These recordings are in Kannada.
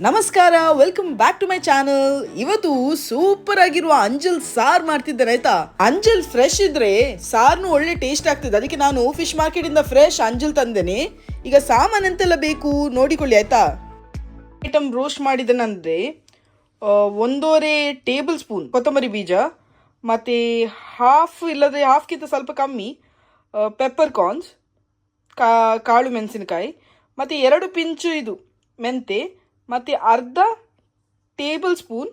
ನಮಸ್ಕಾರ welcome back to my channel ಇವತ್ತು ಸೂಪರ್ ಆಗಿರುವ ಅಂಜಲ್ ಸಾರ್ ಮಾಡ್ತಿದ್ದೇನೆ ಆಯ್ತಾ? ಅಂಜಲ್ ಫ್ರೆಶ್ ಇದ್ರೆ ಸಾರ್ನು ಒಳ್ಳೆ ಟೇಸ್ಟ್ ಆಗ್ತದೆ. ಅದಕ್ಕೆ ನಾನು ಫಿಶ್ ಮಾರ್ಕೆಟ್ ಇಂದ ಫ್ರೆಶ್ ಅಂಜಲ್ ತಂದೇನೆ. ಈಗ ಸಾಮಾನ್ ಎಂತೆಲ್ಲ ಬೇಕು ನೋಡಿಕೊಳ್ಳಿ ಆಯ್ತಾ? ಐಟಮ್ ರೋಸ್ಟ್ ಮಾಡಿದನಂದ್ರೆ ಆ, ಒಂದೂವರೆ ಟೇಬಲ್ ಸ್ಪೂನ್ ಕೊತ್ತಂಬರಿ ಬೀಜ ಮತ್ತೆ ಹಾಫ್ ಇಲ್ಲದೆ ಹಾಫ್ಗಿಂತ ಸ್ವಲ್ಪ ಕಮ್ಮಿ ಪೆಪ್ಪರ್ ಕಾರ್ನ್ಸ್ ಕಾಳು ಮೆಣಸಿನಕಾಯಿ ಮತ್ತು ಎರಡು ಪಿಂಚು ಇದು ಮೆಂತೆ ಮತ್ತು ಅರ್ಧ ಟೇಬಲ್ ಸ್ಪೂನ್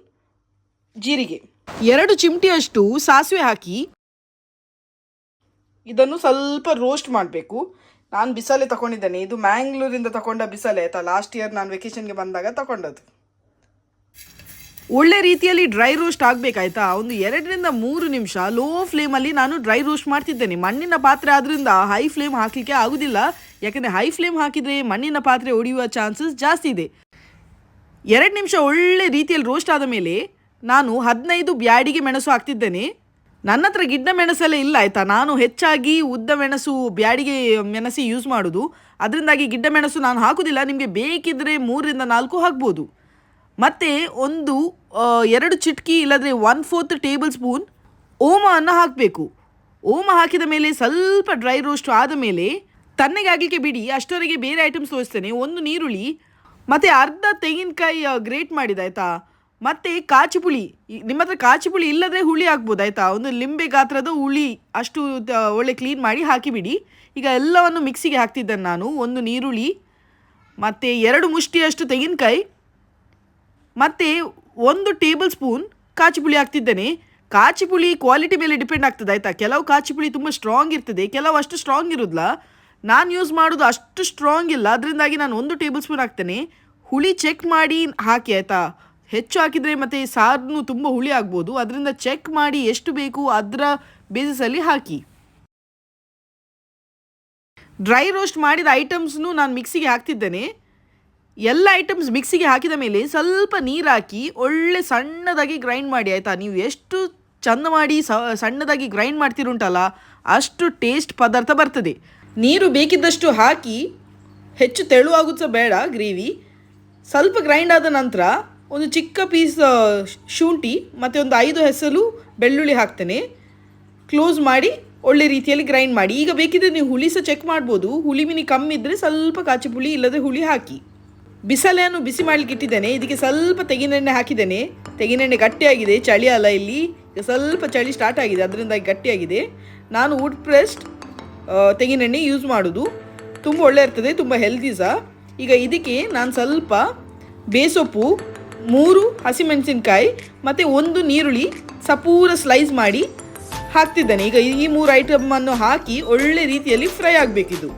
ಜೀರಿಗೆ. ಎರಡು ಚಿಮಟಿಯಷ್ಟು ಸಾಸಿವೆ ಹಾಕಿ. ಇದನ್ನು ಸ್ವಲ್ಪ ರೋಸ್ಟ್ ಮಾಡಬೇಕು. ನಾನು ಬಿಸಾಲೆ ತಗೊಂಡಿದ್ದೇನೆ ಇದು ಮ್ಯಾಂಗ್ಳೂರಿಂದ ತಗೊಂಡ ಬಿಸಾಲೆ ಆಯ್ತಾ? ಲಾಸ್ಟ್ ಇಯರ್ ನಾನು ವೆಕೇಷನ್ಗೆ ಬಂದಾಗ ತಗೊಂಡದ್ದು ಒಳ್ಳೆ ರೀತಿಯಲ್ಲಿ ಡ್ರೈ ರೋಸ್ಟ್ ಆಗಬೇಕಾಯ್ತಾ? ಒಂದು ಎರಡರಿಂದ ಮೂರು ನಿಮಿಷ ಲೋ ಫ್ಲೇಮಲ್ಲಿ ನಾನು ಡ್ರೈ ರೋಸ್ಟ್ ಮಾಡ್ತಿದ್ದೇನೆ. ಮಣ್ಣಿನ ಪಾತ್ರೆ ಆದ್ದರಿಂದ ಹೈ ಫ್ಲೇಮ್ ಹಾಕಲಿಕ್ಕೆ ಆಗುದಿಲ್ಲ. ಯಾಕಂದರೆ ಹೈ ಫ್ಲೇಮ್ ಹಾಕಿದರೆ ಮಣ್ಣಿನ ಪಾತ್ರೆ ಒಡೆಯುವ ಚಾನ್ಸಸ್ ಜಾಸ್ತಿ ಇದೆ. ಎರಡು ನಿಮಿಷ ಒಳ್ಳೆ ರೀತಿಯಲ್ಲಿ ರೋಸ್ಟ್ ಆದ ಮೇಲೆ ನಾನು ಹದಿನೈದು ಬ್ಯಾಡಿಗೆ ಮೆಣಸು ಹಾಕ್ತಿದ್ದೇನೆ. ನನ್ನ ಹತ್ರ ಗಿಡ್ಡ ಮೆಣಸೆಲ್ಲ ಇಲ್ಲ, ಆಯಿತಾ? ನಾನು ಹೆಚ್ಚಾಗಿ ಉದ್ದ ಮೆಣಸು, ಬ್ಯಾಡಿಗೆ ಮೆಣಸಿ ಯೂಸ್ ಮಾಡೋದು. ಅದರಿಂದಾಗಿ ಗಿಡ್ಡ ಮೆಣಸು ನಾನು ಹಾಕೋದಿಲ್ಲ. ನಿಮಗೆ ಬೇಕಿದ್ದರೆ ಮೂರರಿಂದ ನಾಲ್ಕು ಹಾಕ್ಬೋದು. ಮತ್ತು ಒಂದು ಎರಡು ಚಿಟ್ಕಿ ಇಲ್ಲದ್ರೆ ಒನ್ ಫೋರ್ತ್ ಟೇಬಲ್ ಸ್ಪೂನ್ ಓಮವನ್ನು ಹಾಕಬೇಕು. ಓಮ ಹಾಕಿದ ಮೇಲೆ ಸ್ವಲ್ಪ ಡ್ರೈ ರೋಸ್ಟ್ ಆದ ಮೇಲೆ ತಣ್ಣಗೆ ಆಗಲಿಕ್ಕೆ ಬಿಡಿ. ಅಷ್ಟರವರೆಗೆ ಬೇರೆ ಐಟಮ್ಸ್ ತೋರಿಸ್ತೇನೆ. ಒಂದು ನೀರುಳ್ಳಿ ಮತ್ತು ಅರ್ಧ ತೆಂಗಿನಕಾಯಿ ಗ್ರೇಟ್ ಮಾಡಿದಾಯ್ತಾ ಮತ್ತು ಕಾಚಿ ಪುಳಿ ನಿಮ್ಮ ಹತ್ರ ಕಾಚಿ ಪುಳಿ ಇಲ್ಲದ್ರೆ ಹುಳಿ ಹಾಕ್ಬೋದು, ಆಯಿತಾ? ಒಂದು ಲಿಂಬೆ ಗಾತ್ರದ ಹುಳಿ ಅಷ್ಟು ಒಳ್ಳೆ ಕ್ಲೀನ್ ಮಾಡಿ ಹಾಕಿಬಿಡಿ. ಈಗ ಎಲ್ಲವನ್ನು ಮಿಕ್ಸಿಗೆ ಹಾಕ್ತಿದ್ದೇನೆ ನಾನು. ಒಂದು ನೀರುಳ್ಳಿ, ಮತ್ತು ಎರಡು ಮುಷ್ಟಿಯಷ್ಟು ತೆಂಗಿನಕಾಯಿ, ಮತ್ತು ಒಂದು ಟೇಬಲ್ ಸ್ಪೂನ್ ಕಾಚಿ ಪುಳಿ ಹಾಕ್ತಿದ್ದೇನೆ. ಕಾಚಿ ಪುಳಿ ಕ್ವಾಲಿಟಿ ಮೇಲೆ ಡಿಪೆಂಡ್ ಆಗ್ತದೆ, ಆಯಿತಾ? ಕೆಲವು ಕಾಚಿ ಪುಳಿ ತುಂಬ ಸ್ಟ್ರಾಂಗ್ ಇರ್ತದೆ, ಕೆಲವು ಅಷ್ಟು ಸ್ಟ್ರಾಂಗ್ ಇರೋದಿಲ್ಲ. ನಾನು ಯೂಸ್ ಮಾಡೋದು ಅಷ್ಟು ಸ್ಟ್ರಾಂಗ್ ಇಲ್ಲ. ಅದರಿಂದಾಗಿ ನಾನು ಒಂದು ಟೇಬಲ್ ಸ್ಪೂನ್ ಹಾಕ್ತೇನೆ. ಹುಳಿ ಚೆಕ್ ಮಾಡಿ ಹಾಕಿ, ಆಯಿತಾ? ಹೆಚ್ಚು ಹಾಕಿದರೆ ಮತ್ತು ಸಾರನ್ನು ತುಂಬ ಹುಳಿ ಆಗ್ಬೋದು. ಅದರಿಂದ ಚೆಕ್ ಮಾಡಿ ಎಷ್ಟು ಬೇಕು ಅದರ ಬೇಸಿಸಲ್ಲಿ ಹಾಕಿ. ಡ್ರೈ ರೋಸ್ಟ್ ಮಾಡಿದ ಐಟಮ್ಸ್ನು ನಾನು ಮಿಕ್ಸಿಗೆ ಹಾಕ್ತಿದ್ದೇನೆ. ಎಲ್ಲ ಐಟಮ್ಸ್ ಮಿಕ್ಸಿಗೆ ಹಾಕಿದ ಮೇಲೆ ಸ್ವಲ್ಪ ನೀರು ಹಾಕಿ ಒಳ್ಳೆ ಸಣ್ಣದಾಗಿ ಗ್ರೈಂಡ್ ಮಾಡಿ, ಆಯಿತಾ? ನೀವು ಎಷ್ಟು ಚಂದ ಮಾಡಿ ಸಣ್ಣದಾಗಿ ಗ್ರೈಂಡ್ ಮಾಡ್ತಿರುಂಟಲ್ಲ, ಅಷ್ಟು ಟೇಸ್ಟ್ ಪದಾರ್ಥ ಬರ್ತದೆ. ನೀರು ಬೇಕಿದ್ದಷ್ಟು ಹಾಕಿ ಹೆಚ್ಚು ತೆಳುವಾಗುತ್ತ ಬೇಡ ಗ್ರೇವಿ. ಸ್ವಲ್ಪ ಗ್ರೈಂಡ್ ಆದ ನಂತರ ಒಂದು ಚಿಕ್ಕ ಪೀಸ್ ಶುಂಠಿ ಮತ್ತು ಒಂದು ಐದು ಹೆಸರು ಬೆಳ್ಳುಳ್ಳಿ ಹಾಕ್ತೇನೆ. ಕ್ಲೋಸ್ ಮಾಡಿ ಒಳ್ಳೆ ರೀತಿಯಲ್ಲಿ ಗ್ರೈಂಡ್ ಮಾಡಿ. ಈಗ ಬೇಕಿದ್ರೆ ನೀವು ಹುಳಿ ಸಹ ಚೆಕ್ ಮಾಡ್ಬೋದು. ಹುಳಿ ಮಿನಿ ಕಮ್ಮಿ ಇದ್ದರೆ ಸ್ವಲ್ಪ ಕಾಚಿ ಪುಳಿ ಇಲ್ಲದೆ ಹುಳಿ ಹಾಕಿ. ಬಿಸಲೆಯನ್ನು ಬಿಸಿ ಮಾಡಲಿಕ್ಕೆ ಇಟ್ಟಿದ್ದೇನೆ. ಇದಕ್ಕೆ ಸ್ವಲ್ಪ ತೆಂಗಿನೆಣ್ಣೆ ಹಾಕಿದ್ದೇನೆ. ತೆಂಗಿನೆಣ್ಣೆ ಗಟ್ಟಿಯಾಗಿದೆ, ಚಳಿ ಅಲ್ಲ ಇಲ್ಲಿ. ಸ್ವಲ್ಪ ಚಳಿ ಸ್ಟಾರ್ಟ್ ಆಗಿದೆ, ಅದರಿಂದಾಗಿ ಗಟ್ಟಿಯಾಗಿದೆ. ನಾನು ವುಡ್ ಪ್ರೆಸ್ಡ್ ತೆಂಗಿನೆಣ್ಣೆ ಯೂಸ್ ಮಾಡೋದು. ತುಂಬ ಒಳ್ಳೆ ಇರ್ತದೆ, ತುಂಬ ಹೆಲ್ದಿ ಸಹ ಈಗ ಇದಕ್ಕೆ ನಾನು ಸ್ವಲ್ಪ ಬೇಸೊಪ್ಪು, ಮೂರು ಹಸಿಮೆಣಸಿನ್ಕಾಯಿ ಮತ್ತು ಒಂದು ನೀರುಳ್ಳಿ ಸಪೂರ ಸ್ಲೈಸ್ ಮಾಡಿ ಹಾಕ್ತಿದ್ದೇನೆ. ಈಗ ಈ ಮೂರು ಐಟಮನ್ನು ಹಾಕಿ ಒಳ್ಳೆ ರೀತಿಯಲ್ಲಿ ಫ್ರೈ ಆಗಬೇಕಿದು.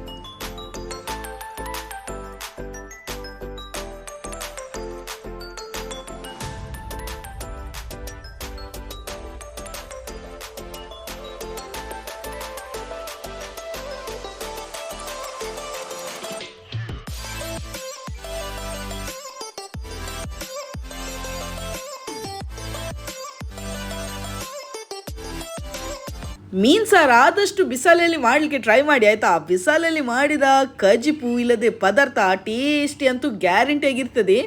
ಮೀನ್ ಸಾರು ಆದಷ್ಟು ಬಿಸಾಲಲ್ಲಿ ಮಾಡಲಿಕ್ಕೆ ಟ್ರೈ ಮಾಡಿ, ಆಯ್ತಾ? ಬಿಸಾಲಲ್ಲಿ ಮಾಡಿದ ಕಜಿಪು ಇಲ್ಲದೆ ಪದಾರ್ಥ ಟೇಸ್ಟಿ ಅಂತೂ ಗ್ಯಾರಂಟಿ ಆಗಿರ್ತದೆ.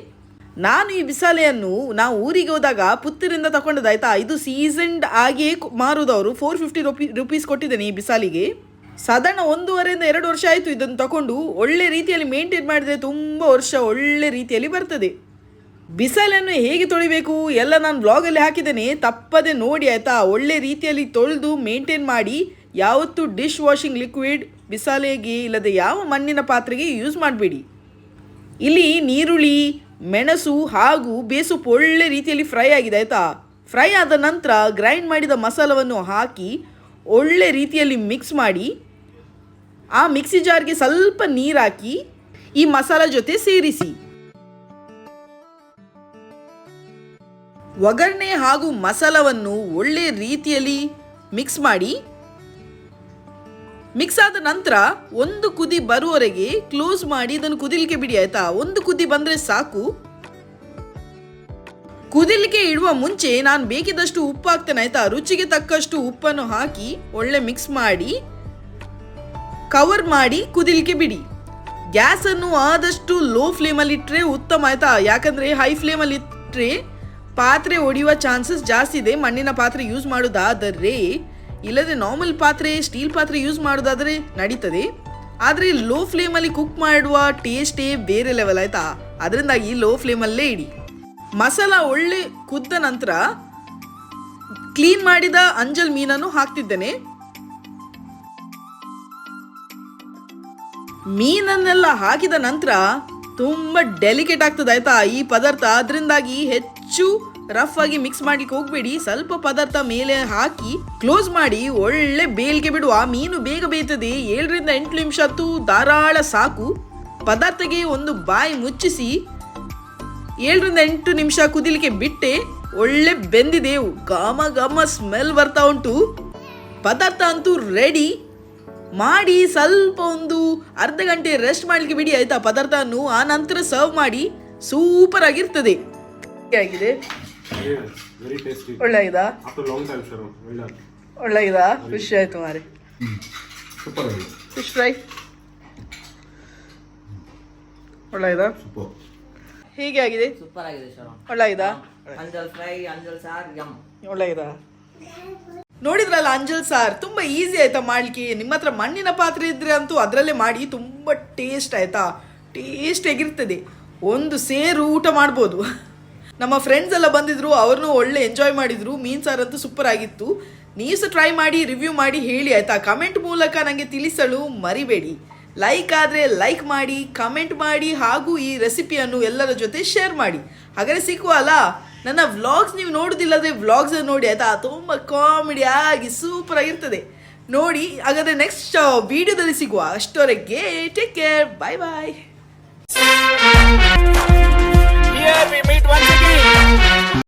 ನಾನು ಈ ಬಿಸಾಲೆಯನ್ನು ನಾವು ಊರಿಗೆ ಹೋದಾಗ ಪುತ್ತೂರಿಂದ ತಗೊಂಡದ್ದು ಆಯಿತಾ? ಇದು ಸೀಸನ್ಡ್ ಆಗಿಯೇ ಮಾರುದು ಅವರು. ಫೋರ್ ಫಿಫ್ಟಿ ರುಪಿ ರುಪೀಸ್ ಕೊಟ್ಟಿದ್ದೇನೆ ಈ ಬಿಸಾಲಿಗೆ. ಸಾಧಾರಣ ಒಂದೂವರೆಯಿಂದ ಎರಡು ವರ್ಷ ಆಯಿತು ಇದನ್ನು ತಗೊಂಡು ಒಳ್ಳೆ ರೀತಿಯಲ್ಲಿ ಮೇಂಟೈನ್ ಮಾಡಿದರೆ ತುಂಬ ವರ್ಷ ಒಳ್ಳೆ ರೀತಿಯಲ್ಲಿ ಬರ್ತದೆ. ಬಿಸಲನ್ನು ಹೇಗೆ ತೊಳಿಬೇಕು? ಎಲ್ಲ ನಾನು ಬ್ಲಾಗಲ್ಲಿ ಹಾಕಿದ್ದೇನೆ. ತಪ್ಪದೆ ನೋಡಿ, ಆಯಿತಾ? ಒಳ್ಳೆ ರೀತಿಯಲ್ಲಿ ತೊಳೆದು ಮೇಂಟೈನ್ ಮಾಡಿ, ಯಾವತ್ತೂ ಡಿಶ್ ವಾಷಿಂಗ್ ಲಿಕ್ವಿಡ್ ಬಿಸಾಲೆಗೆ ಇಲ್ಲದೆ ಯಾವ ಮಣ್ಣಿನ ಪಾತ್ರೆಗೆ ಯೂಸ್ ಮಾಡಬೇಡಿ. ಇಲ್ಲಿ ನೀರುಳ್ಳಿ, ಮೆಣಸು ಹಾಗೂ ಬೇಸೊಪ್ಪು ಒಳ್ಳೆ ರೀತಿಯಲ್ಲಿ ಫ್ರೈ ಆಗಿದೆ, ಆಯಿತಾ? ಫ್ರೈ ಆದ ನಂತರ ಗ್ರೈಂಡ್ ಮಾಡಿದ ಮಸಾಲವನ್ನು ಹಾಕಿ, ಒಳ್ಳೆ ರೀತಿಯಲ್ಲಿ ಮಿಕ್ಸ್ ಮಾಡಿ, ಆ ಮಿಕ್ಸಿ ಜಾರ್ಗೆ ಸ್ವಲ್ಪ ನೀರು ಹಾಕಿ, ಈ ಮಸಾಲ ಜೊತೆ ಸೇರಿಸಿ. ಒಗ್ಗರಣೆ ಹಾಗೂ ಮಸಾಲವನ್ನು ಒಳ್ಳೆ ರೀತಿಯಲ್ಲಿ ಮಿಕ್ಸ್ ಮಾಡಿ ಮಿಕ್ಸ್ ಆದ ನಂತರ ಒಂದು ಕುದಿ ಬರುವವರೆಗೆ ಕ್ಲೋಸ್ ಮಾಡಿ ಇದನ್ನು ಕುದಿಲಿಕ್ಕೆ ಬಿಡಿ, ಆಯ್ತಾ? ಒಂದು ಕುದಿ ಬಂದ್ರೆ ಸಾಕು. ಕುದಿಲಿಕ್ಕೆ ಇಡುವ ಮುಂಚೆ ನಾನು ಬೇಕಿದಷ್ಟು ಉಪ್ಪು ಹಾಕ್ತೇನೆ, ಆಯ್ತಾ? ರುಚಿಗೆ ತಕ್ಕಷ್ಟು ಉಪ್ಪನ್ನು ಹಾಕಿ ಒಳ್ಳೆ ಮಿಕ್ಸ್ ಮಾಡಿ ಕವರ್ ಮಾಡಿ ಕುದಿಲಿಕ್ಕೆ ಬಿಡಿ. ಗ್ಯಾಸನ್ನು ಆದಷ್ಟು ಲೋ ಫ್ಲೇಮಲ್ಲಿ ಇಟ್ಟರೆ ಉತ್ತಮ, ಆಯ್ತಾ? ಯಾಕಂದರೆ ಹೈ ಫ್ಲೇಮಲ್ಲಿ ಇಟ್ಟರೆ ಪಾತ್ರೆ ಒಡೆಯುವ ಚಾನ್ಸಸ್ ಜಾಸ್ತಿ ಇದೆ. ಮಣ್ಣಿನ ಪಾತ್ರೆ ಯೂಸ್ ಮಾಡೋದಾದರೆ ಇಲ್ಲದೆ ನಾರ್ಮಲ್ ಪಾತ್ರೆ ಸ್ಟೀಲ್ ಪಾತ್ರೆ ಯೂಸ್ ಮಾಡೋದಾದರೆ ನಡೀತದೆ. ಆದರೆ ಲೋ ಫ್ಲೇಮಲ್ಲಿ ಕುಕ್ ಮಾಡುವ ಟೇಸ್ಟೇ ಬೇರೆ ಲೆವೆಲ್ ಆಯಿತಾ? ಅದರಿಂದಾಗಿ ಲೋ ಫ್ಲೇಮಲ್ಲೇ ಇಡಿ. ಮಸಾಲ ಒಳ್ಳೆ ಕುದ್ದ ನಂತರ ಕ್ಲೀನ್ ಮಾಡಿದ ಅಂಜಲ್ ಮೀನನ್ನು ಹಾಕ್ತಿದ್ದೇನೆ. ಮೀನನ್ನೆಲ್ಲ ಹಾಕಿದ ನಂತರ ತುಂಬ ಡೆಲಿಕೇಟ್ ಆಗ್ತದೆ, ಆಯ್ತಾ? ಈ ಪದಾರ್ಥ ಅದರಿಂದಾಗಿ ಹೆಚ್ಚು ರಫ್ ಆಗಿ ಮಿಕ್ಸ್ ಮಾಡ್ಲಿಕ್ಕೆ ಹೋಗ್ಬೇಡಿ. ಸ್ವಲ್ಪ ಪದಾರ್ಥ ಮೇಲೆ ಹಾಕಿ ಕ್ಲೋಸ್ ಮಾಡಿ ಒಳ್ಳೆ ಬೇಲ್ಗೆ ಬಿಡುವ ಮೀನು ಬೇಗ ಬೇಯ್ತದೆ. ಏಳರಿಂದ ಎಂಟು ನಿಮಿಷ ಅಂತೂ ಧಾರಾಳ ಸಾಕು. ಪದಾರ್ಥಗೆ ಒಂದು ಬಾಯಿ ಮುಚ್ಚಿಸಿ ಏಳರಿಂದ ಎಂಟು ನಿಮಿಷ ಕುದಿಲಿಕ್ಕೆ ಬಿಟ್ಟೆ. ಒಳ್ಳೆ ಬೆಂದಿದೆ. ಘಮ ಘಮ ಸ್ಮೆಲ್ ಬರ್ತಾ ಉಂಟು. ಪದಾರ್ಥ ಅಂತೂ ರೆಡಿ ಮಾಡಿ ಸ್ವಲ್ಪ ಒಂದು ಅರ್ಧ ಗಂಟೆ ರೆಸ್ಟ್ ಮಾಡಲಿಕ್ಕೆ ಬಿಡಿ ಆಯ್ತಾ? ಪದಾರ್ಥವನ್ನು ಆ ನಂತರ ಸರ್ವ್ ಮಾಡಿ ಸೂಪರ್ ಆಗಿರ್ತದೆ. ಆಗಿದೆ Yes, very tasty. ಒಳ್ಳೆ ಆಗಿದೆ After long time, Sharon. Well done. ಒಳ್ಳೆ ಆಗಿದೆ ಖುಷಿ ಆಯ್ತು ಮಾರೆ. ಫಿಶ್ ಫ್ರೈ ಒಳ್ಳೆ ಹೀಗೆ ಆಗಿದೆ? ಸೂಪರ್ ಆಗಿದೆ ಶರಣ್ ಒಳ್ಳೆ ಆಗಿದೆ ಅಂಜಲ್ ಫ್ರೈ ಅಂಜಲ್ ಸಾರ್ ಯಮ್ ಒಳ್ಳೆಯದಾ? ನೋಡಿದ್ರಲ್ಲ ಅಂಜಲ್ ಸಾರ್, ತುಂಬ ಈಸಿ ಆಯ್ತಾ ಮಾಡ್ಲಿಕ್ಕೆ? ನಿಮ್ಮ ಹತ್ರ ಮಣ್ಣಿನ ಪಾತ್ರೆ ಇದ್ರೆ ಅಂತೂ ಅದರಲ್ಲೇ ಮಾಡಿ ತುಂಬ ಟೇಸ್ಟ್ ಆಯ್ತಾ? ಟೇಸ್ಟ್ ಆಗಿರ್ತದೆ ಒಂದು ಸೇರು ಊಟ ಮಾಡ್ಬೋದು. ನಮ್ಮ ಫ್ರೆಂಡ್ಸ್ ಎಲ್ಲ ಬಂದಿದ್ರು, ಅವ್ರನ್ನೂ ಒಳ್ಳೆ ಎಂಜಾಯ್ ಮಾಡಿದ್ರು, ಮೀನ್ ಸಾರ್ ಅಂತೂ ಸೂಪರ್ ಆಗಿತ್ತು. ನೀವು ಸಹ ಟ್ರೈ ಮಾಡಿ ರಿವ್ಯೂ ಮಾಡಿ ಹೇಳಿ, ಆಯ್ತಾ? ಕಮೆಂಟ್ ಮೂಲಕ ನನಗೆ ತಿಳಿಸಲು ಮರಿಬೇಡಿ. ಲೈಕ್ ಆದರೆ ಲೈಕ್ ಮಾಡಿ ಕಮೆಂಟ್ ಮಾಡಿ ಹಾಗೂ ಈ ರೆಸಿಪಿಯನ್ನು ಎಲ್ಲರ ಜೊತೆ ಶೇರ್ ಮಾಡಿ. ಹಾಗಾದರೆ ಸಿಕ್ಕುವ ಅಲ್ಲ ನನ್ನ ವ್ಲಾಗ್ಸ್ ನೀವು ನೋಡೋದಿಲ್ಲ ನೋಡೋದಿಲ್ಲದೆ ವ್ಲಾಗ್ಸ್ ನೋಡಿ, ಆಯಿತಾ? ತುಂಬ ಕಾಮಿಡಿ ಆಗಿ ಸೂಪರ್ ಆಗಿರ್ತದೆ. ನೋಡಿ, ಹಾಗಾದರೆ ನೆಕ್ಸ್ಟ್ ವಿಡಿಯೋದಲ್ಲಿ ಸಿಗುವ ಅಷ್ಟೊರೆಗೆ take care bye bye we meet once again.